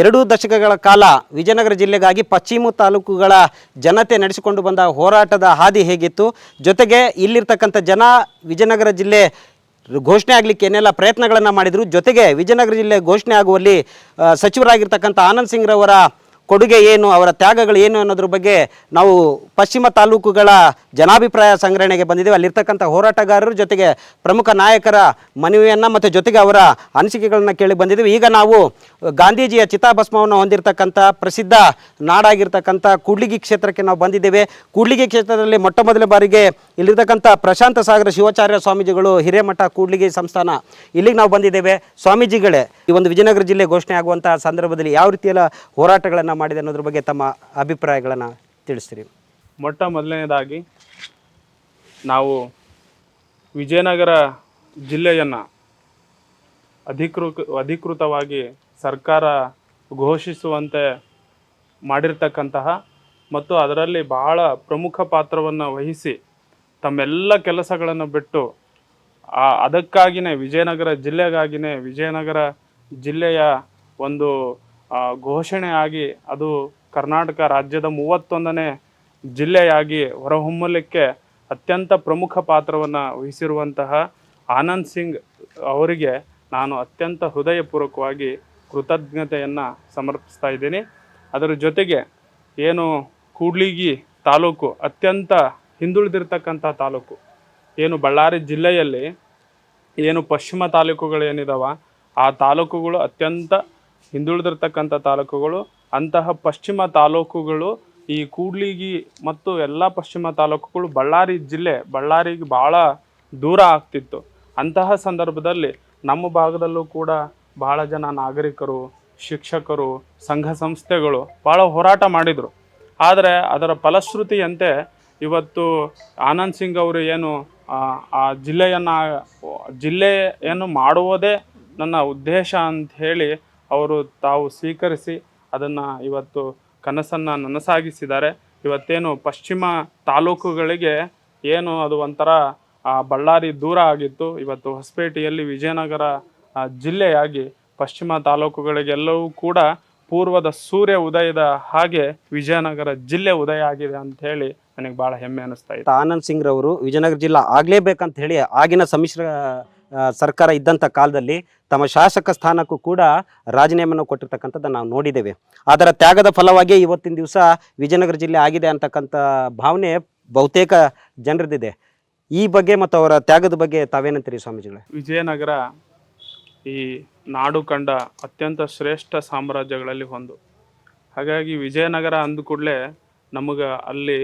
ಎರಡು ದಶಕಗಳ ಕಾಲ ವಿಜಯನಗರ ಜಿಲ್ಲೆಗಾಗಿ ಪಶ್ಚಿಮ ತಾಲೂಕುಗಳ ಜನತೆ ನಡೆಸಿಕೊಂಡು ಬಂದ ಹೋರಾಟದ ಹಾದಿ ಹೇಗಿತ್ತು? ಜೊತೆಗೆ ಇಲ್ಲಿರ್ತಕ್ಕಂಥ ಜನ ವಿಜಯನಗರ ಜಿಲ್ಲೆ ಘೋಷಣೆ ಆಗಲಿಕ್ಕೆ ಏನೆಲ್ಲ ಪ್ರಯತ್ನಗಳನ್ನು ಮಾಡಿದರು? ಜೊತೆಗೆ ವಿಜಯನಗರ ಜಿಲ್ಲೆ ಘೋಷಣೆ ಆಗುವಲ್ಲಿ ಸಚಿವರಾಗಿರ್ತಕ್ಕಂಥ ಆನಂದ್ ಸಿಂಗ್ರವರ ಕೊಡುಗೆ ಏನು, ಅವರ ತ್ಯಾಗಗಳು ಏನು ಅನ್ನೋದ್ರ ಬಗ್ಗೆ ನಾವು ಪಶ್ಚಿಮ ತಾಲೂಕುಗಳ ಜನಾಭಿಪ್ರಾಯ ಸಂಗ್ರಹಣೆಗೆ ಬಂದಿದ್ದೇವೆ. ಅಲ್ಲಿರ್ತಕ್ಕಂಥ ಹೋರಾಟಗಾರರು ಜೊತೆಗೆ ಪ್ರಮುಖ ನಾಯಕರ ಮನವಿಯನ್ನು ಮತ್ತು ಜೊತೆಗೆ ಅವರ ಅನಿಸಿಕೆಗಳನ್ನು ಕೇಳಿ ಬಂದಿದ್ದೇವೆ. ಈಗ ನಾವು ಗಾಂಧೀಜಿಯ ಚಿತಾಭಸ್ಮವನ್ನು ಹೊಂದಿರತಕ್ಕಂಥ ಪ್ರಸಿದ್ಧ ನಾಡಾಗಿರ್ತಕ್ಕಂಥ ಕೂಡ್ಲಿಗಿ ಕ್ಷೇತ್ರಕ್ಕೆ ನಾವು ಬಂದಿದ್ದೇವೆ. ಕೂಡ್ಲಿಗಿ ಕ್ಷೇತ್ರದಲ್ಲಿ ಮೊಟ್ಟ ಮೊದಲ ಬಾರಿಗೆ ಇಲ್ಲಿರ್ತಕ್ಕಂಥ ಪ್ರಶಾಂತ ಸಾಗರ ಶಿವಾಚಾರ್ಯ ಸ್ವಾಮೀಜಿಗಳು ಹಿರೇಮಠ ಕೂಡ್ಲಿಗಿ ಸಂಸ್ಥಾನ ಇಲ್ಲಿಗೆ ನಾವು ಬಂದಿದ್ದೇವೆ. ಸ್ವಾಮೀಜಿಗಳೇ ಈ ಒಂದು ವಿಜಯನಗರ ಜಿಲ್ಲೆ ಘೋಷಣೆ ಆಗುವಂತಹ ಸಂದರ್ಭದಲ್ಲಿ ಯಾವ ರೀತಿಯೆಲ್ಲ ಹೋರಾಟಗಳನ್ನು ಮಾಡಿದೆ ಅನ್ನೋದ್ರ ಬಗ್ಗೆ ತಮ್ಮ ಅಭಿಪ್ರಾಯಗಳನ್ನು ತಿಳಿಸ್ತೀರಿ? ಮೊಟ್ಟ ಮೊದಲನೇದಾಗಿ ನಾವು ವಿಜಯನಗರ ಜಿಲ್ಲೆಯನ್ನು ಅಧಿಕೃತ ಅಧಿಕೃತವಾಗಿ ಸರ್ಕಾರ ಘೋಷಿಸುವಂತೆ ಮಾಡಿರ್ತಕ್ಕಂತಹ ಮತ್ತು ಅದರಲ್ಲಿ ಬಹಳ ಪ್ರಮುಖ ಪಾತ್ರವನ್ನು ವಹಿಸಿ ತಮ್ಮೆಲ್ಲ ಕೆಲಸಗಳನ್ನು ಬಿಟ್ಟು ಅದಕ್ಕಾಗಿಯೇ ವಿಜಯನಗರ ಜಿಲ್ಲೆಗಾಗಿಯೇ ವಿಜಯನಗರ ಜಿಲ್ಲೆಯ ಒಂದು ಘೋಷಣೆಯಾಗಿ ಅದು ಕರ್ನಾಟಕ ರಾಜ್ಯದ ಮೂವತ್ತೊಂದನೇ ಜಿಲ್ಲೆಯಾಗಿ ಹೊರಹೊಮ್ಮಲಿಕ್ಕೆ ಅತ್ಯಂತ ಪ್ರಮುಖ ಪಾತ್ರವನ್ನು ವಹಿಸಿರುವಂತಹ ಆನಂದ್ ಸಿಂಗ್ ಅವರಿಗೆ ನಾನು ಅತ್ಯಂತ ಹೃದಯಪೂರ್ವಕವಾಗಿ ಕೃತಜ್ಞತೆಯನ್ನು ಸಮರ್ಪಿಸ್ತಾ ಇದ್ದೀನಿ. ಅದರ ಜೊತೆಗೆ ಏನು ಕೂಡ್ಲಿಗಿ ತಾಲೂಕು ಅತ್ಯಂತ ಹಿಂದುಳಿದಿರ್ತಕ್ಕಂಥ ತಾಲೂಕು, ಏನು ಬಳ್ಳಾರಿ ಜಿಲ್ಲೆಯಲ್ಲಿ ಏನು ಪಶ್ಚಿಮ ತಾಲೂಕುಗಳು ಏನಿದಾವ ಆ ತಾಲೂಕುಗಳು ಅತ್ಯಂತ ಹಿಂದುಳಿದಿರ್ತಕ್ಕಂಥ ತಾಲೂಕುಗಳು. ಅಂತಹ ಪಶ್ಚಿಮ ತಾಲೂಕುಗಳು ಈ ಕೂಡ್ಲಿಗಿ ಮತ್ತು ಎಲ್ಲ ಪಶ್ಚಿಮ ತಾಲೂಕುಗಳು ಬಳ್ಳಾರಿ ಜಿಲ್ಲೆ ಬಳ್ಳಾರಿಗೆ ಭಾಳ ದೂರ ಆಗ್ತಿತ್ತು. ಅಂತಹ ಸಂದರ್ಭದಲ್ಲಿ ನಮ್ಮ ಭಾಗದಲ್ಲೂ ಕೂಡ ಬಹಳ ಜನ ನಾಗರಿಕರು, ಶಿಕ್ಷಕರು, ಸಂಘ ಸಂಸ್ಥೆಗಳು ಭಾಳ ಹೋರಾಟ ಮಾಡಿದರು. ಆದರೆ ಅದರ ಫಲಶ್ರುತಿಯಂತೆ ಇವತ್ತು ಆನಂದ್ ಸಿಂಗ್ ಅವರು ಏನು, ಆ ಜಿಲ್ಲೆಯನ್ನು ಜಿಲ್ಲೆಯನ್ನು ಮಾಡುವುದೇ ನನ್ನ ಉದ್ದೇಶ ಅಂತ ಹೇಳಿ ಅವರು ತಾವು ಸ್ವೀಕರಿಸಿ ಅದನ್ನು ಇವತ್ತು ಕನಸನ್ನು ನನಸಾಗಿಸಿದ್ದಾರೆ. ಇವತ್ತೇನು ಪಶ್ಚಿಮ ತಾಲೂಕುಗಳಿಗೆ ಏನು ಅದು ಒಂಥರ ಬಳ್ಳಾರಿ ದೂರ ಆಗಿತ್ತು. ಇವತ್ತು ಹೊಸಪೇಟೆಯಲ್ಲಿ ವಿಜಯನಗರ ಜಿಲ್ಲೆಯಾಗಿ ಪಶ್ಚಿಮ ತಾಲೂಕುಗಳಿಗೆಲ್ಲವೂ ಕೂಡ ಪೂರ್ವದ ಸೂರ್ಯ ಉದಯದ ಹಾಗೆ ವಿಜಯನಗರ ಜಿಲ್ಲೆ ಉದಯ ಆಗಿದೆ ಅಂತ ಹೇಳಿ ನನಗೆ ಬಹಳ ಹೆಮ್ಮೆ ಅನಿಸ್ತಾ ಇದೆ. ಆನಂದ್ ಸಿಂಗ್ ರವರು ವಿಜಯನಗರ ಜಿಲ್ಲಾ ಆಗ್ಲೇಬೇಕಂತ ಹೇಳಿ ಆಗಿನ ಸಮ್ಮಿಶ್ರ ಸರ್ಕಾರ ಇದ್ದಂಥ ಕಾಲದಲ್ಲಿ ತಮ್ಮ ಶಾಸಕ ಸ್ಥಾನಕ್ಕೂ ಕೂಡ ರಾಜೀನಾಮೆಯನ್ನು ಕೊಟ್ಟಿರ್ತಕ್ಕಂಥದ್ದು ನಾವು ನೋಡಿದ್ದೇವೆ. ಅದರ ತ್ಯಾಗದ ಫಲವಾಗಿ ಇವತ್ತಿನ ದಿವಸ ವಿಜಯನಗರ ಜಿಲ್ಲೆ ಆಗಿದೆ ಅಂತಕ್ಕಂಥ ಭಾವನೆ ಬಹುತೇಕ ಜನರದಿದೆ. ಈ ಬಗ್ಗೆ ಮತ್ತು ಅವರ ತ್ಯಾಗದ ಬಗ್ಗೆ ತಾವೇನಂತೀರಿ ಸ್ವಾಮೀಜಿಗಳೇ? ವಿಜಯನಗರ ಈ ನಾಡು ಕಂಡ ಅತ್ಯಂತ ಶ್ರೇಷ್ಠ ಸಾಮ್ರಾಜ್ಯಗಳಲ್ಲಿ ಒಂದು. ಹಾಗಾಗಿ ವಿಜಯನಗರ ಅಂದ ಕೂಡಲೇ ನಮಗೆ ಅಲ್ಲಿ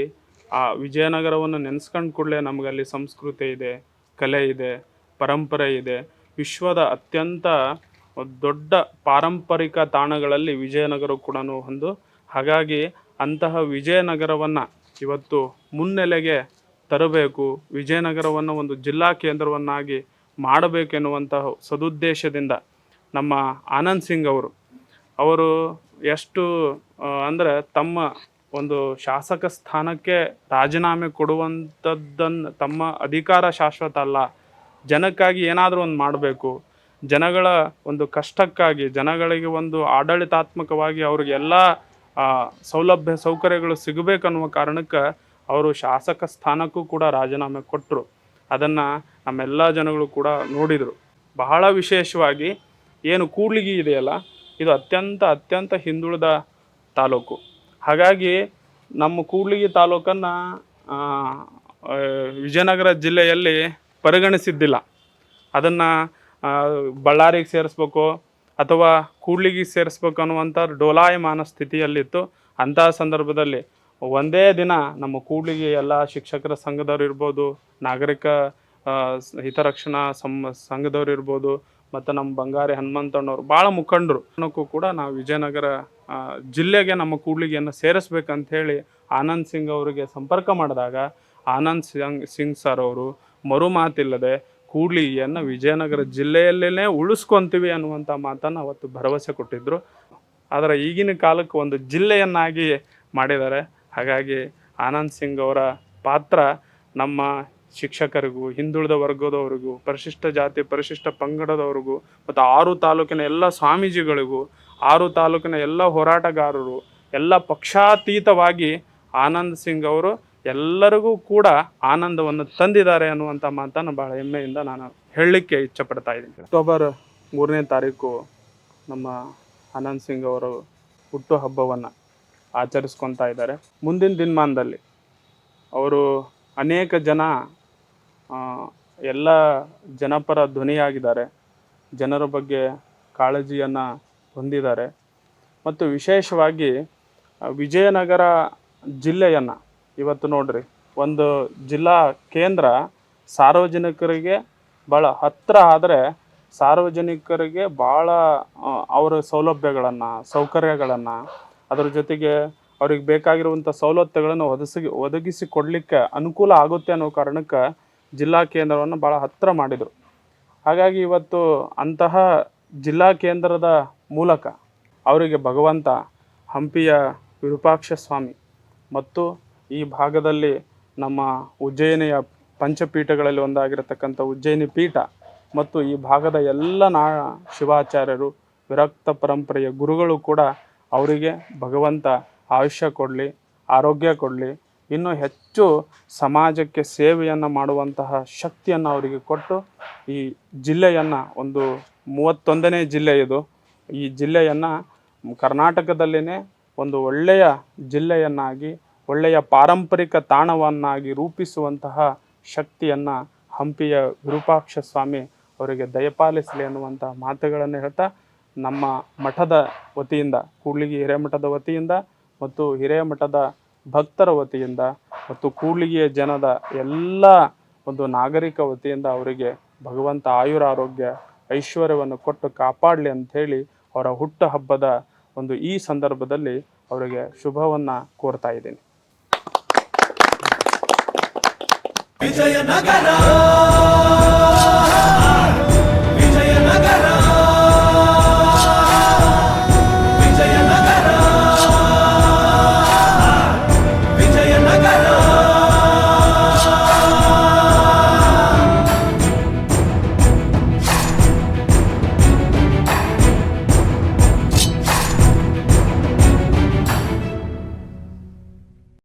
ಆ ವಿಜಯನಗರವನ್ನು ನೆನೆಸ್ಕೊಂಡು ಕೂಡಲೇ ನಮಗಲ್ಲಿ ಸಂಸ್ಕೃತಿ ಇದೆ, ಕಲೆ ಇದೆ. ಪರಂಪರೆ ಇದೆ. ವಿಶ್ವದ ಅತ್ಯಂತ ದೊಡ್ಡ ಪಾರಂಪರಿಕ ತಾಣಗಳಲ್ಲಿ ವಿಜಯನಗರ ಕೂಡ ಒಂದು. ಹಾಗಾಗಿ ಅಂತಹ ವಿಜಯನಗರವನ್ನು ಇವತ್ತು ಮುನ್ನೆಲೆಗೆ ತರಬೇಕು, ವಿಜಯನಗರವನ್ನು ಒಂದು ಜಿಲ್ಲಾ ಕೇಂದ್ರವನ್ನಾಗಿ ಮಾಡಬೇಕೆನ್ನುವಂತಹ ಸದುದ್ದೇಶದಿಂದ ನಮ್ಮ ಆನಂದ್ ಸಿಂಗ್ ಅವರು. ಅವರು ಎಷ್ಟು ಅಂದರೆ ತಮ್ಮ ಒಂದು ಶಾಸಕ ಸ್ಥಾನಕ್ಕೆ ರಾಜೀನಾಮೆ ಕೊಡುವಂಥದ್ದನ್ನು ತಮ್ಮ ಅಧಿಕಾರ ಶಾಶ್ವತ ಅಲ್ಲ ಜನಕ್ಕಾಗಿ ಏನಾದರೂ ಒಂದು ಮಾಡಬೇಕು. ಜನಗಳ ಒಂದು ಕಷ್ಟಕ್ಕಾಗಿ, ಜನಗಳಿಗೆ ಒಂದು ಆಡಳಿತಾತ್ಮಕವಾಗಿ ಅವ್ರಿಗೆಲ್ಲ ಸೌಲಭ್ಯ, ಸೌಕರ್ಯಗಳು ಸಿಗಬೇಕನ್ನುವ ಕಾರಣಕ್ಕೆ ಅವರು ಶಾಸಕ ಸ್ಥಾನಕ್ಕೂ ಕೂಡ ರಾಜೀನಾಮೆ ಕೊಟ್ಟರು ಅದನ್ನು ನಮ್ಮೆಲ್ಲ ಜನಗಳು ಕೂಡ ನೋಡಿದರು. ಬಹಳ ವಿಶೇಷವಾಗಿ ಏನು ಕೂಡ್ಲಿಗಿ ಇದೆಯಲ್ಲ, ಇದು ಅತ್ಯಂತ ಅತ್ಯಂತ ಹಿಂದುಳಿದ ತಾಲೂಕು. ಹಾಗಾಗಿ ನಮ್ಮ ಕೂಡ್ಲಿಗಿ ತಾಲೂಕನ್ನು ವಿಜಯನಗರ ಜಿಲ್ಲೆಯಲ್ಲಿ ಪರಿಗಣಿಸಿದ್ದಿಲ್ಲ. ಅದನ್ನು ಬಳ್ಳಾರಿಗೆ ಸೇರಿಸ್ಬೇಕು ಅಥವಾ ಕೂಡ್ಲಿಗೆ ಸೇರಿಸ್ಬೇಕು ಅನ್ನುವಂಥ ಡೋಲಾಯಮಾನ ಸ್ಥಿತಿಯಲ್ಲಿತ್ತು. ಅಂತಹ ಸಂದರ್ಭದಲ್ಲಿ ಒಂದೇ ದಿನ ನಮ್ಮ ಕೂಡ್ಲಿಗೆ ಎಲ್ಲ ಶಿಕ್ಷಕರ ಸಂಘದವ್ರು ಇರ್ಬೋದು, ನಾಗರಿಕ ಹಿತರಕ್ಷಣಾ ಸಂ, ಸಂಘದವ್ರು ಇರ್ಬೋದು, ಮತ್ತು ನಮ್ಮ ಬಂಗಾರಿ ಹನುಮಂತಣ್ಣವ್ರು ಭಾಳ ಮುಖಂಡರು. ಅನ್ನೋಕ್ಕೂ ಕೂಡ ನಾವು ವಿಜಯನಗರ ಜಿಲ್ಲೆಗೆ ನಮ್ಮ ಕೂಡ್ಲಿಗೆಯನ್ನು ಸೇರಿಸ್ಬೇಕಂತ ಹೇಳಿ ಆನಂದ್ ಸಿಂಗ್ ಅವರಿಗೆ ಸಂಪರ್ಕ ಮಾಡಿದಾಗ, ಆನಂದ್ ಸಿಂಗ್ ಸಿಂಗ್ ಸರ್ ಅವರು ಮರು ಮಾತಿಲ್ಲದೆ ಕೂಡ್ಲಿಗಿಯನ್ನು ವಿಜಯನಗರ ಜಿಲ್ಲೆಯಲ್ಲೇ ಉಳಿಸ್ಕೊಂತೀವಿ ಅನ್ನುವಂಥ ಮಾತನ್ನು ಅವತ್ತು ಭರವಸೆ ಕೊಟ್ಟಿದ್ದರು ಆದರೆ ಈಗಿನ ಕಾಲಕ್ಕೆ ಒಂದು ಜಿಲ್ಲೆಯನ್ನಾಗಿ ಮಾಡಿದ್ದಾರೆ. ಹಾಗಾಗಿ ಆನಂದ್ ಸಿಂಗ್ ಅವರ ಪಾತ್ರ ನಮ್ಮ ಶಿಕ್ಷಕರಿಗೂ, ಹಿಂದುಳಿದ ವರ್ಗದವರಿಗೂ, ಪರಿಶಿಷ್ಟ ಜಾತಿ, ಪರಿಶಿಷ್ಟ ಪಂಗಡದವರಿಗೂ, ಮತ್ತು ಆರು ತಾಲೂಕಿನ ಎಲ್ಲ ಸ್ವಾಮೀಜಿಗಳಿಗೂ, ಆರು ತಾಲೂಕಿನ ಎಲ್ಲ ಹೋರಾಟಗಾರರು, ಎಲ್ಲ ಪಕ್ಷಾತೀತವಾಗಿ ಆನಂದ್ ಸಿಂಗ್ ಅವರು ಎಲ್ಲರಿಗೂ ಕೂಡ ಆನಂದವನ್ನು ತಂದಿದ್ದಾರೆ ಅನ್ನುವಂಥ ಮಾತನ್ನು ಬಹಳ ಹೆಮ್ಮೆಯಿಂದ ನಾನು ಹೇಳಲಿಕ್ಕೆ ಇಚ್ಛಪಡ್ತಾ ಇದ್ದೀನಿ. ಅಕ್ಟೋಬರ್ ಮೂರನೇ ತಾರೀಕು ನಮ್ಮ ಆನಂದ್ ಸಿಂಗ್ ಅವರು ಹುಟ್ಟುಹಬ್ಬವನ್ನು ಆಚರಿಸ್ಕೊತಾ ಇದ್ದಾರೆ. ಮುಂದಿನ ದಿನಮಾನದಲ್ಲಿ ಅವರು ಅನೇಕ ಜನ ಎಲ್ಲ ಜನಪರ ಧ್ವನಿಯಾಗಿದ್ದಾರೆ. ಜನರ ಬಗ್ಗೆ ಕಾಳಜಿಯನ್ನು ಹೊಂದಿದ್ದಾರೆ. ಮತ್ತು ವಿಶೇಷವಾಗಿ ವಿಜಯನಗರ ಜಿಲ್ಲೆಯನ್ನು ಇವತ್ತು ನೋಡ್ರಿ, ಒಂದು ಜಿಲ್ಲಾ ಕೇಂದ್ರ ಸಾರ್ವಜನಿಕರಿಗೆ ಭಾಳ ಹತ್ತಿರ ಆದರೆ ಸಾರ್ವಜನಿಕರಿಗೆ ಭಾಳ ಅವರ ಸೌಲಭ್ಯಗಳನ್ನು, ಸೌಕರ್ಯಗಳನ್ನು, ಅದರ ಜೊತೆಗೆ ಅವ್ರಿಗೆ ಬೇಕಾಗಿರುವಂಥ ಸವಲತ್ತುಗಳನ್ನು ಒದಗಿಸಿ ಒದಗಿಸಿ ಕೊಡಲಿಕ್ಕೆ ಅನುಕೂಲ ಆಗುತ್ತೆ ಅನ್ನೋ ಕಾರಣಕ್ಕೆ ಜಿಲ್ಲಾ ಕೇಂದ್ರವನ್ನು ಭಾಳ ಹತ್ತಿರ ಮಾಡಿದರು. ಹಾಗಾಗಿ ಇವತ್ತು ಅಂತಹ ಜಿಲ್ಲಾ ಕೇಂದ್ರದ ಮೂಲಕ ಅವರಿಗೆ ಭಗವಂತ, ಹಂಪಿಯ ವಿರೂಪಾಕ್ಷ ಸ್ವಾಮಿ ಮತ್ತು ಈ ಭಾಗದಲ್ಲಿ ನಮ್ಮ ಉಜ್ಜಯಿನಿಯ ಪಂಚಪೀಠಗಳಲ್ಲಿ ಒಂದಾಗಿರತಕ್ಕಂಥ ಉಜ್ಜಯಿನಿ ಪೀಠ ಮತ್ತು ಈ ಭಾಗದ ಎಲ್ಲ ನಾ ಶಿವಾಚಾರ್ಯರು, ವಿರಕ್ತ ಪರಂಪರೆಯ ಗುರುಗಳು ಕೂಡ ಅವರಿಗೆ ಭಗವಂತ ಆಯುಷ್ಯ ಕೊಡಲಿ, ಆರೋಗ್ಯ ಕೊಡಲಿ, ಇನ್ನೂ ಹೆಚ್ಚು ಸಮಾಜಕ್ಕೆ ಸೇವೆಯನ್ನು ಮಾಡುವಂತಹ ಶಕ್ತಿಯನ್ನು ಅವರಿಗೆ ಕೊಟ್ಟು ಈ ಜಿಲ್ಲೆಯನ್ನು ಒಂದು ಮೂವತ್ತೊಂದನೇ ಜಿಲ್ಲೆ ಇದು. ಈ ಜಿಲ್ಲೆಯನ್ನು ಕರ್ನಾಟಕದಲ್ಲಿನೇ ಒಂದು ಒಳ್ಳೆಯ ಜಿಲ್ಲೆಯನ್ನಾಗಿ ಒಳ್ಳೆಯ ಪಾರಂಪರಿಕ ತಾಣವನ್ನಾಗಿ ರೂಪಿಸುವಂತಹ ಶಕ್ತಿಯನ್ನು ಹಂಪಿಯ ವಿರೂಪಾಕ್ಷ ಸ್ವಾಮಿ ಅವರಿಗೆ ದಯಪಾಲಿಸಲಿ ಅನ್ನುವಂಥ ಮಾತುಗಳನ್ನು ಹೇಳ್ತಾ ನಮ್ಮ ಮಠದ ವತಿಯಿಂದ, ಕೂಡ್ಲಿಗಿ ಹಿರೇಮಠದ ವತಿಯಿಂದ ಮತ್ತು ಹಿರೇಮಠದ ಭಕ್ತರ ವತಿಯಿಂದ ಮತ್ತು ಕೂಡ್ಲಿಗಿಯ ಜನದ ಎಲ್ಲ ಒಂದು ನಾಗರಿಕ ವತಿಯಿಂದ ಅವರಿಗೆ ಭಗವಂತ ಆಯುರ ಆರೋಗ್ಯ, ಐಶ್ವರ್ಯವನ್ನು ಕೊಟ್ಟು ಕಾಪಾಡಲಿ ಅಂಥೇಳಿ ಅವರ ಹುಟ್ಟು ಹಬ್ಬದ ಒಂದು ಈ ಸಂದರ್ಭದಲ್ಲಿ ಅವರಿಗೆ ಶುಭವನ್ನು ಕೋರ್ತಾ ಇದ್ದೀನಿ. ವಿಜಯನಗರ